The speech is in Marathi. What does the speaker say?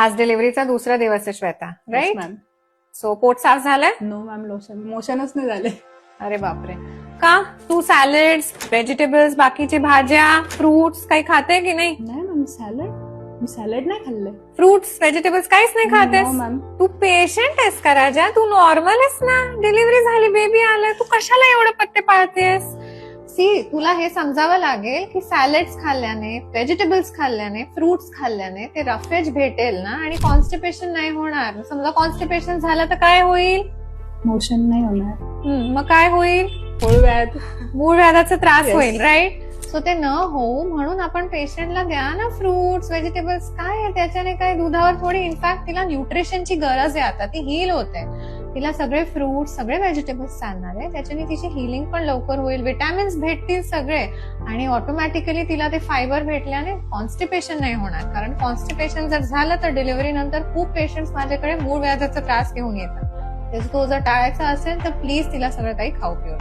हाच डिलिव्हरीचा दुसरा दिवस आहे श्वेता राईट मॅम सो पोट साफ झालंय? नो मॅम लोशन मोशनच नाही झाले अरे बापरे. का? तू सॅलड्स व्हेजिटेबल्स बाकीची भाज्या फ्रुट्स काही खाते की नाही? नाही मॅम सॅलड मी सॅलड नाही खाल्ले फ्रुट्स व्हेजिटेबल्स काहीच नाही खातेस? No, मॅम तू पेशंट आहेस का राजा? तू नॉर्मल आहेस ना? डिलिव्हरी झाली बेबी आलाय तू कशाला एवढे पत्ते पाळतेस? सी तुला हे समजावं लागेल की सॅलड्स खाल्ल्याने व्हेजिटेबल्स खाल्ल्याने फ्रुट्स खाल्ल्याने ते रफेज भेटेल ना? आणि कॉन्स्टिपेशन नाही होणार. समजा कॉन्स्टिपेशन झालं तर काय होईल? मोशन नाही होणार. मग काय होईल? मूळ व्याधाचा त्रास. होईल राईट सो ते न होऊ म्हणून आपण पेशंटला द्या ना फ्रुट्स व्हेजिटेबल्स काय आहे त्याच्याने काय दुधावर थोडी इनफॅक्ट तिला न्यूट्रिशनची गरज आहे आता ती हील होते. तिला सगळे फ्रुट्स सगळे व्हेजिटेबल्स चालणार आहे त्याच्याने तिची हिलिंग पण लवकर होईल. विटॅमिन्स भेटतील सगळे आणि ऑटोमॅटिकली तिला ते फायबर भेटल्याने कॉन्स्टिपेशन नाही होणार. कारण कॉन्स्टिपेशन जर झालं तर डिलिव्हरी नंतर खूप पेशंट माझ्याकडे मूळ व्याजाचा त्रास घेऊन येतात. तो जर टाळायचा असेल तर प्लीज तिला सगळं काही खाऊ पिऊ